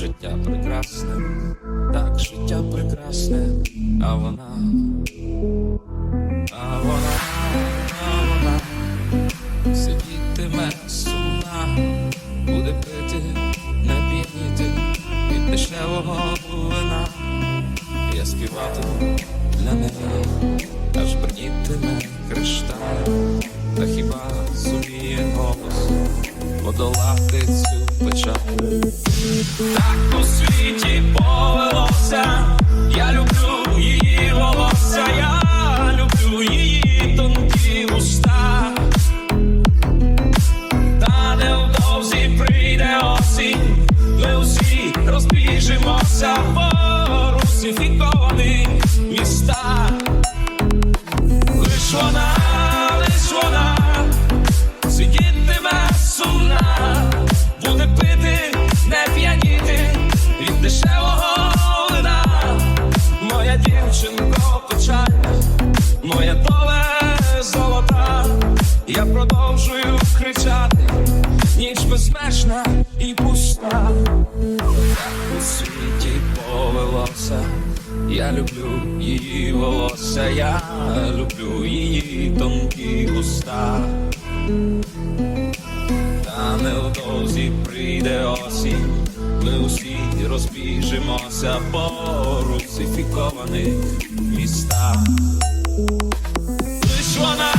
життя прекрасне, так життя прекрасне, а вона, а вона, а вона. Сидітиме сумна, буде пити, не п'яніти. Від дешевого вина. Я співатиму для неї, аж брнітиме кришталь, та хіба зуміє голос подолати цю печаль? Так у світі повелося, я люблю дівчинко печальна, моя доле золота, я продовжую кричати, ніч безмежна і пуста. У світі повелося, я люблю її волосся, я люблю її тонкі уста. Та невдовзі прийде осінь, ми усі розбіжимося по русифікованих містах. Лиш вона,